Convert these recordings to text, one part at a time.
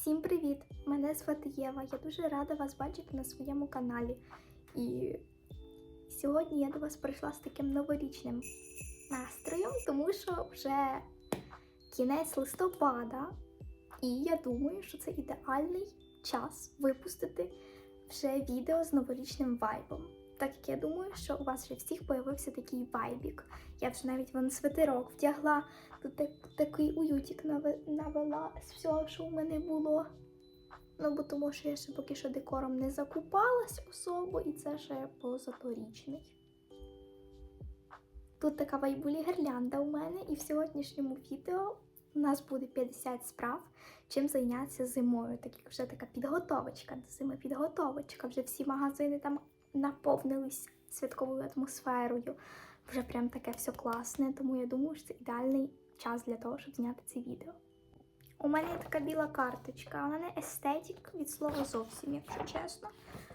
Всім привіт! Мене звати Єва. Я дуже рада вас бачити на своєму каналі. І сьогодні я до вас прийшла з таким новорічним настроєм, тому що вже кінець листопада, і я думаю, що це ідеальний час випустити вже відео з новорічним вайбом. Так як я думаю, що у вас вже всіх появився такий вайбік. Я вже навіть вон свитерок вдягла, тут так, такий уютик навела з всього, що в мене було. Ну, бо тому що я ще поки що декором не закупалась особо, і це ще позаторічний. Тут така вайбулі гірлянда у мене, і в сьогоднішньому відео у нас буде 50 справ, чим зайнятися зимою. Так як вже така підготовочка зими, підготовочка. Вже всі магазини там наповнились святковою атмосферою. Вже прям таке все класне, тому я думаю, що це ідеальний час для того, щоб зняти це відео. У мене є така біла карточка, у мене естетик від слова зовсім, якщо чесно.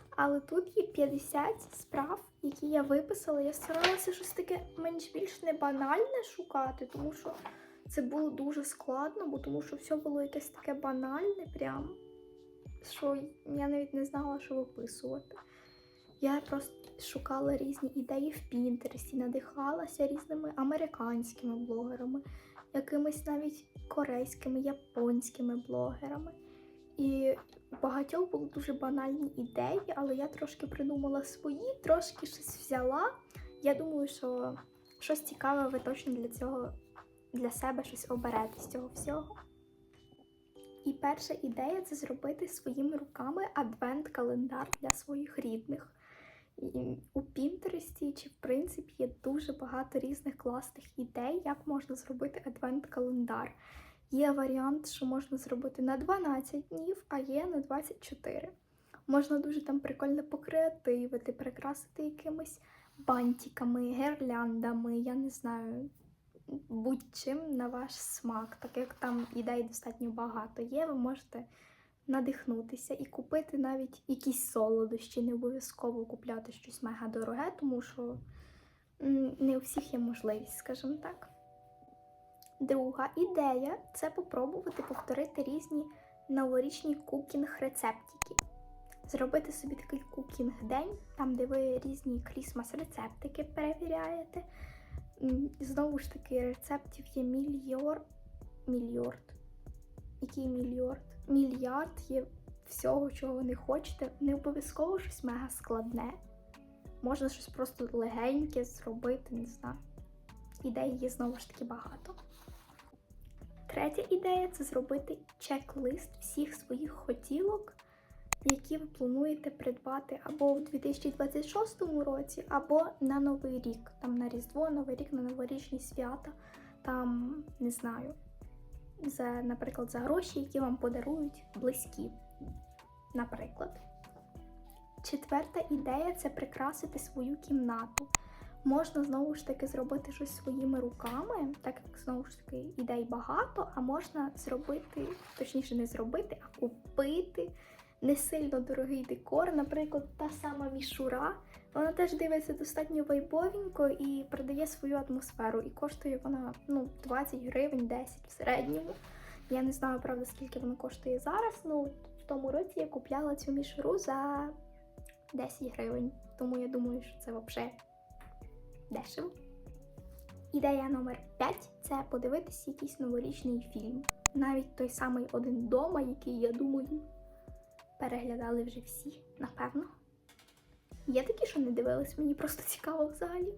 Але тут є 50 справ, які я виписала. Я старалася щось таке менш-більш не банальне шукати, тому що це було дуже складно, бо тому що все було якесь таке банальне, прям, що я навіть не знала, що виписувати. Я просто шукала різні ідеї в Пінтересті, надихалася різними американськими блогерами, якимись навіть корейськими, японськими блогерами. І у багатьох були дуже банальні ідеї, але я трошки придумала свої, трошки щось взяла. Я думаю, що щось цікаве ви точно для цього для себе щось оберете з цього всього. І перша ідея це зробити своїми руками адвент-календар для своїх рідних. У Пінтересті чи в принципі є дуже багато різних класних ідей, як можна зробити адвент-календар. Є варіант, що можна зробити на 12 днів, а є на 24. Можна дуже там прикольно покреативити, прикрасити якимись бантиками, гірляндами, я не знаю, будь-чим на ваш смак. Так як там ідей достатньо багато є, ви можете надихнутися і купити навіть якісь солодощі, не обов'язково купляти щось мега дороге, тому що не у всіх є можливість, скажімо так. Друга ідея це попробувати повторити різні новорічні кукінг-рецептики. Зробити собі такий кукінг-день, там, де ви різні крісмас-рецептики перевіряєте. Знову ж таки, рецептів є мільйор... мільйорд. Який мільйорд? Мільярд є всього, чого ви не хочете. Не обов'язково щось мега складне. Можна щось просто легеньке зробити, не знаю. Ідей є знову ж таки багато. Третя ідея це зробити чек-лист всіх своїх хотілок, які ви плануєте придбати або в 2026 році, або на Новий рік, там на Різдво, Новий рік, на новорічні свята, там не знаю, за, наприклад, за гроші, які вам подарують близькі. Наприклад. Четверта ідея це прикрасити свою кімнату. Можна знову ж таки зробити щось своїми руками, так як знову ж таки ідей багато, а можна зробити, точніше, не зробити, а купити не сильно дорогий декор. Наприклад, та сама мішура. Вона теж дивиться достатньо вайбовенько і продає свою атмосферу. І коштує вона ну, 20 гривень, 10 в середньому. Я не знаю, правда, скільки вона коштує зараз. Ну, в тому році я купляла цю мішуру за 10 гривень. Тому я думаю, що це взагалі дешево. Ідея номер 5 це подивитися якийсь новорічний фільм. Навіть той самий один дома, який, я думаю, переглядали вже всі, напевно. Є такі, що не дивились, мені просто цікаво взагалі.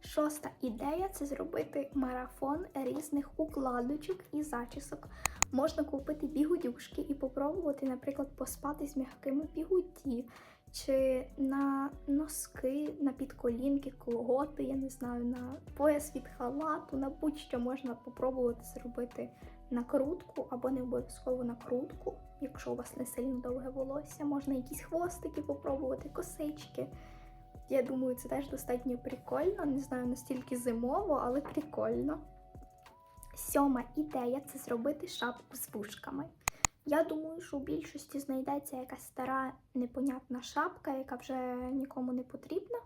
Шоста ідея це зробити марафон різних укладочок і зачісок. Можна купити бігудюшки і попробувати, наприклад, поспати з м'якими бігуді, чи на носки, на підколінки, колготи, я не знаю, на пояс від халату, на будь-що можна попробувати зробити накрутку або не обов'язково накрутку, якщо у вас не сильно довге волосся. Можна якісь хвостики попробувати, косички. Я думаю, це теж достатньо прикольно. Не знаю настільки зимово, але прикольно. Сьома ідея це зробити шапку з вушками. Я думаю, що у більшості знайдеться якась стара непонятна шапка, яка вже нікому не потрібна,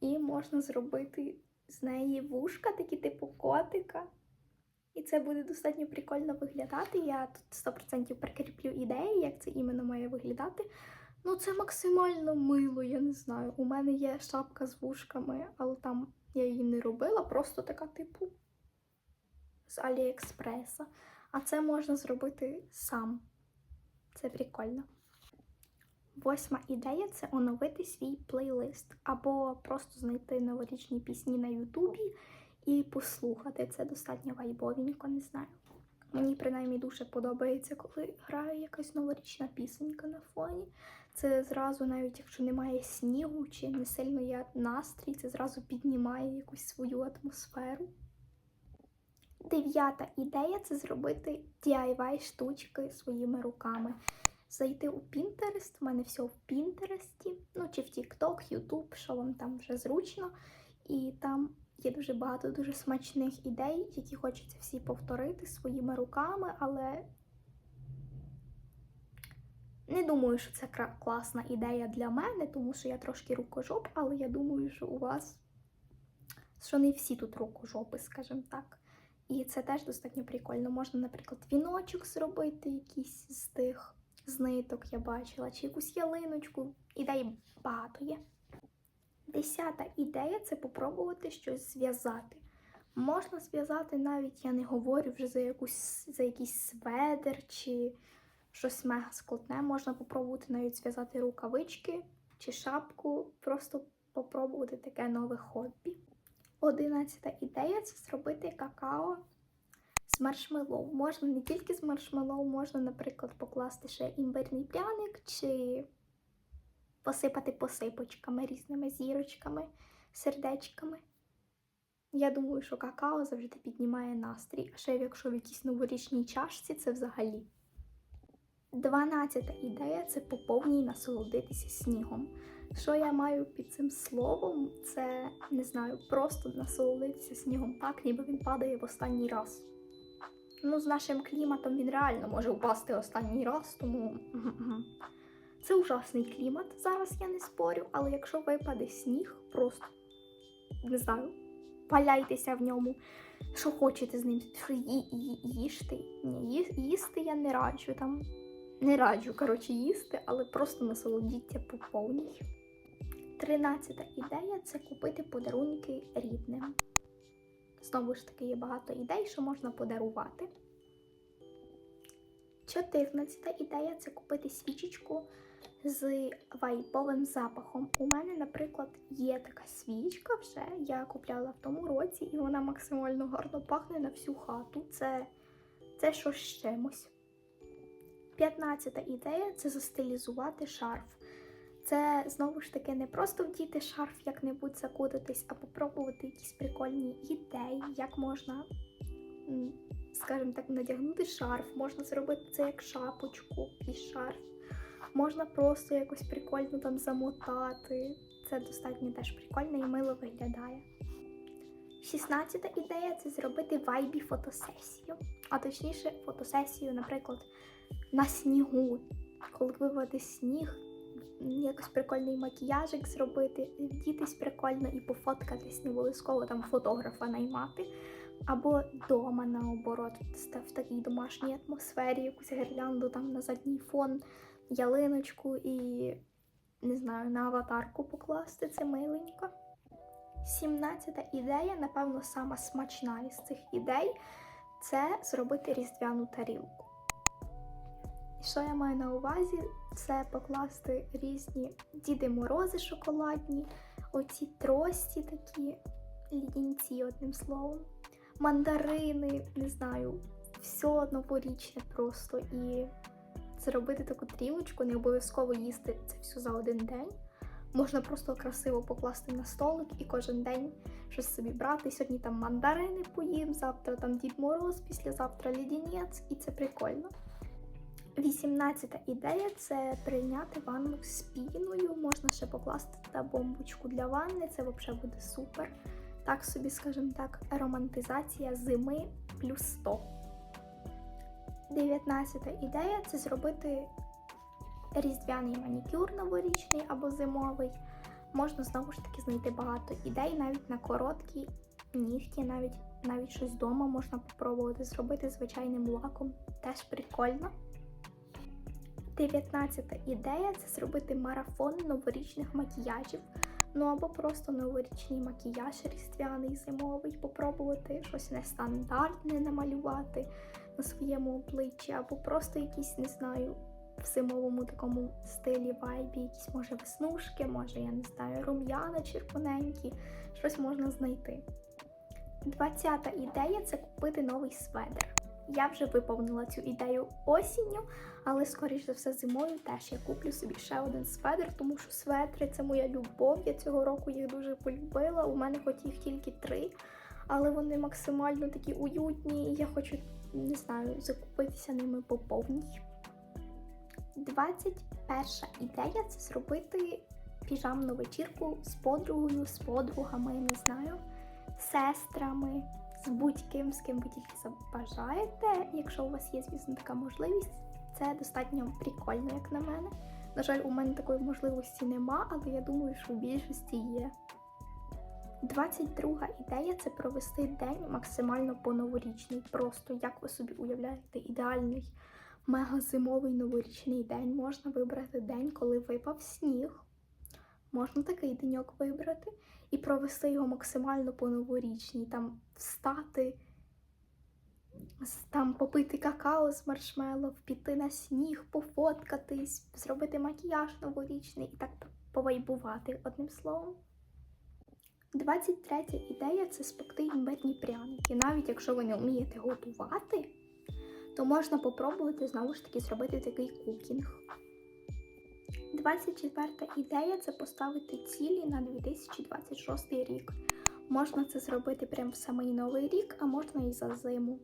і можна зробити з неї вушка, такі типу котика. І це буде достатньо прикольно виглядати. Я тут 100% прикріплю ідеї, як це іменно має виглядати. Ну, це максимально мило, я не знаю. У мене є шапка з вушками, але там я її не робила, просто така, типу, з Аліекспреса. А це можна зробити сам. Це прикольно. Восьма ідея це оновити свій плейлист або просто знайти новорічні пісні на Ютубі і послухати. Це достатньо вайбовенько, не знаю. Мені принаймні дуже подобається, коли грає якась новорічна пісенька на фоні. Це зразу, навіть якщо немає снігу чи не сильно є настрій, це зразу піднімає якусь свою атмосферу. Дев'ята ідея це зробити DIY штучки своїми руками. Зайти у Pinterest, в мене все в Pinterest, ну чи в TikTok, YouTube, що вам там вже зручно. І там є дуже багато дуже смачних ідей, які хочеться всі повторити своїми руками, але не думаю, що це класна ідея для мене, тому що я трошки рукожоп, але я думаю, що у вас що не всі тут рукожопи, скажімо так. І це теж достатньо прикольно. Можна, наприклад, віночок зробити, якийсь з тих з ниток я бачила, чи якусь ялиночку. Ідей багато є. Десята ідея це попробувати щось зв'язати. Можна зв'язати навіть, я не говорю вже за якусь за якийсь сведер чи щось мега складне. Можна попробувати навіть зв'язати рукавички чи шапку, просто попробувати таке нове хобі. Одинадцята ідея це зробити какао з маршмеллоу. Можна не тільки з маршмеллоу, можна, наприклад, покласти ще імбирний пряник чи посипати посипочками, різними зірочками, сердечками. Я думаю, що какао завжди піднімає настрій, а ще якщо в якійсь новорічній чашці, це взагалі. Дванадцята ідея це по повній насолодитися снігом. Що я маю під цим словом, це не знаю, просто насолодитися снігом так, ніби він падає в останній раз. Ну, з нашим кліматом він реально може впасти останній раз, тому. Це ужасний клімат. Зараз я не спорю, але якщо випаде сніг, просто не знаю, валяйтеся в ньому. Що хочете з ним? Що їжте? Ні, їсти я не раджу там. Не раджу, коротше, їсти, але просто насолодіться по повній. Тринадцята ідея це купити подарунки рідним. Знову ж таки, є багато ідей, що можна подарувати. Чотирнадцята ідея це купити свічечку з вайбовим запахом. У мене, наприклад, є така свічка вже. Я купляла в тому році, і вона максимально гарно пахне на всю хату. Це, це щось з чимось. П'ятнадцята ідея це застилізувати шарф. Це знову ж таки не просто вдіти шарф як-небудь закутатись, а попробувати якісь прикольні ідеї, як можна, скажімо так, надягнути шарф, можна зробити це як шапочку під шарф, можна просто якось прикольно там замотати. Це достатньо теж прикольно і мило виглядає. 16 ідея це зробити вайбі фотосесію, а точніше фотосесію, наприклад, на снігу, коли виводи сніг, якось прикольний макіяжик зробити, вдітись прикольно і пофоткатись, не обов'язково там фотографа наймати. Або вдома наоборот, в такій домашній атмосфері, якусь гірлянду там на задній фон, ялиночку і не знаю, на аватарку покласти це миленько. 17 ідея, напевно, сама смачна із цих ідей це зробити різдвяну тарілку. І що я маю на увазі? Це покласти різні Діди Морози шоколадні, оці трості такі лідінці, одним словом, мандарини, не знаю, все новорічне просто. І зробити таку тарілочку, не обов'язково їсти це все за один день. Можна просто красиво покласти на столик і кожен день щось собі брати. Сьогодні там мандарини поїм, завтра там Дід Мороз, післязавтра лідінець, і це прикольно. 18 ідея це прийняти ванну з піною. Можна ще покласти туди бомбочку для ванни, це взагалі буде супер. Так собі, скажімо так, романтизація зими плюс 100. 19 ідея це зробити різдвяний манікюр новорічний або зимовий. Можна знову ж таки знайти багато ідей навіть на короткі нігті, навіть навіть щось вдома можна попробувати зробити звичайним лаком. Теж прикольно. 19 ідея це зробити марафон новорічних макіяжів. Ну або просто новорічний макіяж різдвяний, зимовий, попробувати щось нестандартне намалювати на своєму обличчі, або просто якісь, не знаю, в зимовому такому стилі вайбі, якісь може веснушки, може, я не знаю, рум'яна червоненькі, щось можна знайти. 20 ідея це купити новий сведер. Я вже виповнила цю ідею осінню, але скоріш за все зимою теж я куплю собі ще один сведер, тому що светри це моя любов. Я цього року їх дуже полюбила. У мене хоч їх тільки три, але вони максимально такі уютні, і я хочу, не знаю, закупитися ними по повній. 21 ідея це зробити піжамну вечірку з подругою, з подругами, не знаю, сестрами, з будь-ким, з ким ви тільки забажаєте. Якщо у вас є, звісно, така можливість, це достатньо прикольно, як на мене. На жаль, у мене такої можливості нема, але я думаю, що в більшості є. 22 ідея це провести день максимально по-новорічний. Просто як ви собі уявляєте, ідеальний мега-зимовий новорічний день. Можна вибрати день, коли випав сніг. Можна такий деньок вибрати і провести його максимально по-новорічній. Там встати, там попити какао з маршмеллоу, піти на сніг, пофоткатись, зробити макіяж новорічний і так повайбувати одним словом. 23 ідея це спекти імбирні пряники. Навіть якщо ви не вмієте готувати, то можна попробувати знову ж таки зробити такий кукінг. 24 ідея це поставити цілі на 2026 рік. Можна це зробити прямо в самий новий рік, а можна і за зиму,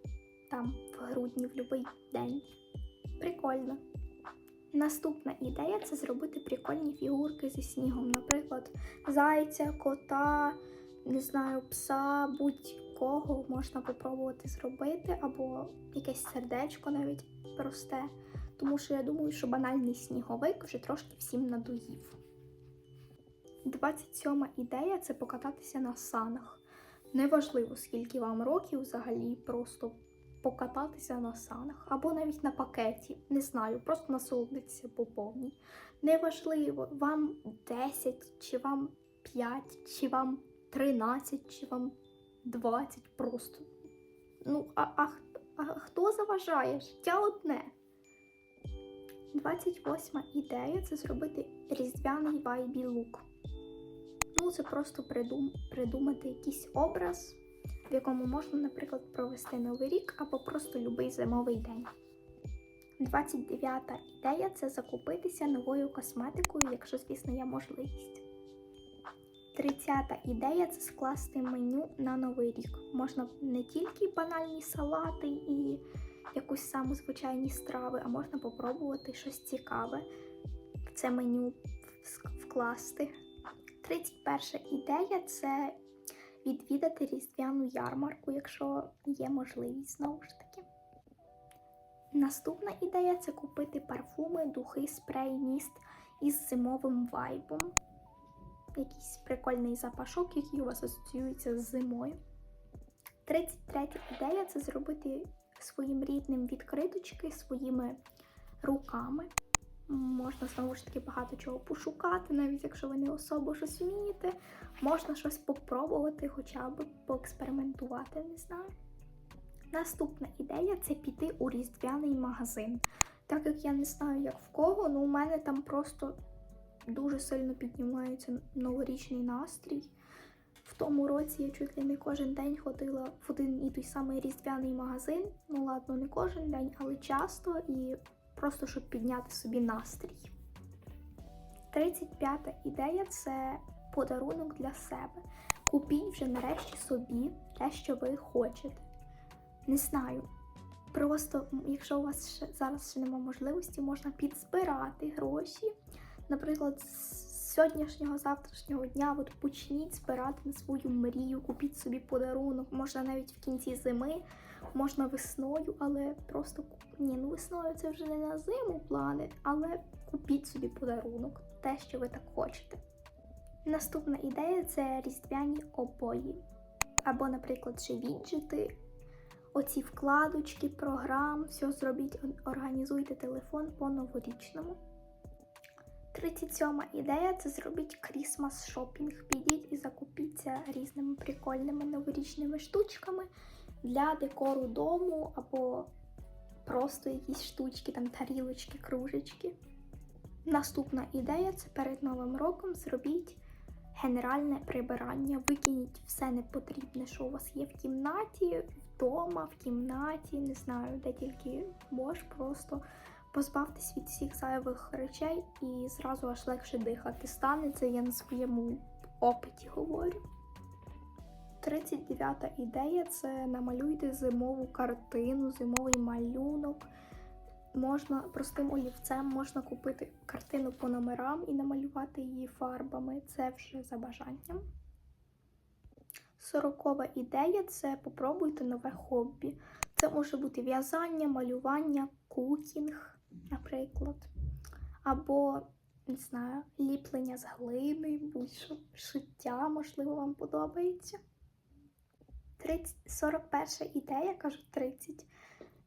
там в грудні, в будь-який день. Прикольно. Наступна ідея це зробити прикольні фігурки зі снігом. Наприклад, зайця, кота, не знаю, пса, будь-кого можна попробувати зробити, або якесь сердечко навіть просте. Тому що я думаю, що банальний сніговик вже трошки всім надоїв. 27 ідея це покататися на санах. Неважливо, скільки вам років взагалі, просто покататися на санах, або навіть на пакеті, не знаю, просто насолодитися по повній. Неважливо, вам 10, чи вам 5, чи вам 13, чи вам 20 просто. Ну, а, а, а хто заважає? Життя одне. 28 ідея це зробити різдвяний вайбі лук. Ну, це просто придум, придумати якийсь образ, в якому можна, наприклад, провести новий рік або просто любий зимовий день. 29 ідея це закупитися новою косметикою, якщо, звісно, є можливість. 30 ідея це скласти меню на новий рік. Можна не тільки банальні салати і якусь саму звичайні страви, а можна попробувати щось цікаве в це меню вкласти. 31 ідея це відвідати різдвяну ярмарку, якщо є можливість знову ж таки. Наступна ідея це купити парфуми, духи, спрей, міст із зимовим вайбом. Якийсь прикольний запашок, який у вас асоціюється з зимою. 33 ідея це зробити своїм рідним відкриточки своїми руками. Можна знову ж таки багато чого пошукати, навіть якщо ви не особо щось вмієте. Можна щось попробувати, хоча б поекспериментувати, не знаю. Наступна ідея це піти у різдвяний магазин. Так як я не знаю, як в кого, але у мене там просто дуже сильно піднімається новорічний настрій. В тому році я чуть ли не кожен день ходила в один і той самий різдвяний магазин. Ну ладно, не кожен день, але часто і просто щоб підняти собі настрій. 35 ідея це подарунок для себе. Купіть вже нарешті собі те, що ви хочете. Не знаю. Просто, якщо у вас ще, зараз ще немає можливості, можна підзбирати гроші. Наприклад, сьогоднішнього, завтрашнього дня от почніть збирати на свою мрію, купіть собі подарунок, можна навіть в кінці зими, можна весною, але просто ні, ну весною це вже не на зиму плани, але купіть собі подарунок, те, що ви так хочете. Наступна ідея це різдвяні обої. Або, наприклад, ще віджити, оці вкладочки, програм, все зробіть, організуйте телефон по новорічному. 37 ідея це зробіть крісмас шопінг. Підіть і закупіться різними прикольними новорічними штучками для декору дому або просто якісь штучки, там тарілочки, кружечки. Наступна ідея це перед Новим роком зробіть генеральне прибирання. Викиніть все непотрібне, що у вас є в кімнаті, вдома, в кімнаті, не знаю, де тільки можеш, просто позбавтесь від всіх зайвих речей і зразу аж легше дихати стане. Це я на своєму опиті говорю. 39-та ідея це намалюйте зимову картину, зимовий малюнок. Можна простим олівцем можна купити картину по номерам і намалювати її фарбами. Це вже за бажанням. Сорокова ідея це попробуйте нове хобі. Це може бути в'язання, малювання, кукінг, наприклад. Або, не знаю, ліплення з глини, будь-що шиття, можливо, вам подобається. 30, 41 ідея, кажу 30.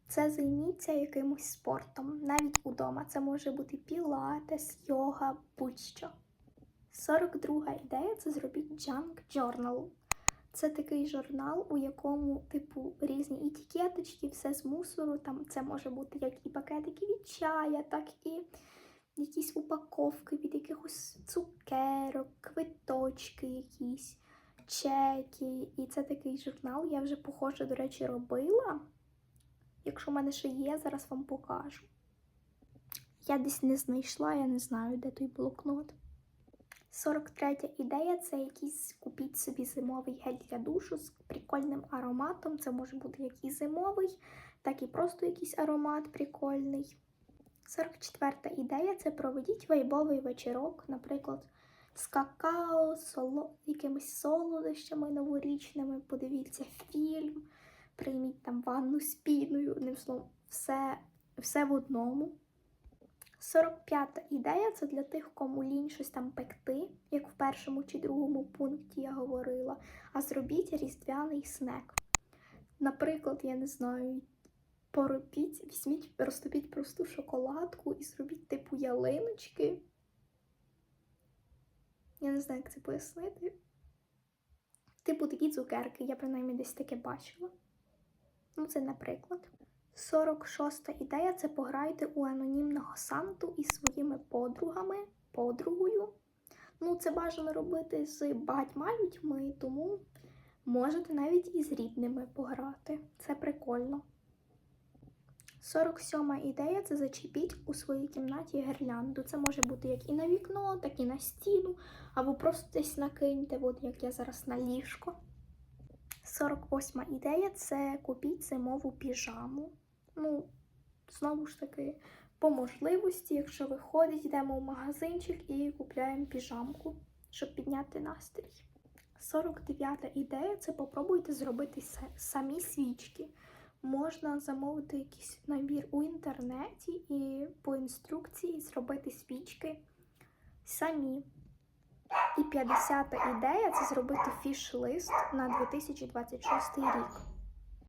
Це займіться якимось спортом, навіть удома. Це може бути пілатес, йога, будь-що. 42 ідея це зробіть junk journal. Це такий журнал, у якому, типу, різні етикеточки, все з мусору. Там це може бути як і пакетики від чая, так і якісь упаковки від якихось цукерок, квиточки якісь, чеки. І це такий журнал. Я вже, похоже, до речі, робила. Якщо в мене ще є, зараз вам покажу. Я десь не знайшла, я не знаю, де той блокнот. 43 ідея це якийсь купіть собі зимовий гель для душу з прикольним ароматом. Це може бути як і зимовий, так і просто якийсь аромат прикольний. 44 ідея це проведіть вайбовий вечірок, наприклад, з какао, соло, якимись солодощами новорічними. Подивіться фільм, прийміть там ванну з піною, одним словом, все, все в одному. 45 ідея це для тих, кому лінь щось там пекти, як в першому чи другому пункті я говорила. А зробіть різдвяний снек. Наприклад, я не знаю, поробіть, візьміть, розтопіть просту шоколадку і зробіть типу ялиночки. Я не знаю, як це пояснити. Типу такі цукерки, я принаймні десь таке бачила. Ну, це наприклад. 46 ідея це пограйте у анонімного Санту із своїми подругами, подругою. Ну, це бажано робити з багатьма людьми, тому можете навіть із рідними пограти. Це прикольно. 47 ідея це зачепіть у своїй кімнаті гірлянду. Це може бути як і на вікно, так і на стіну, або просто десь накиньте, от як я зараз на ліжко. 48 ідея це купіть зимову піжаму. Ну, знову ж таки, по можливості, якщо виходить, йдемо в магазинчик і купляємо піжамку, щоб підняти настрій. 49-та ідея це попробуйте зробити самі свічки. Можна замовити якийсь набір у інтернеті і по інструкції зробити свічки самі. І 50-та ідея це зробити фіш-лист на 2026 рік.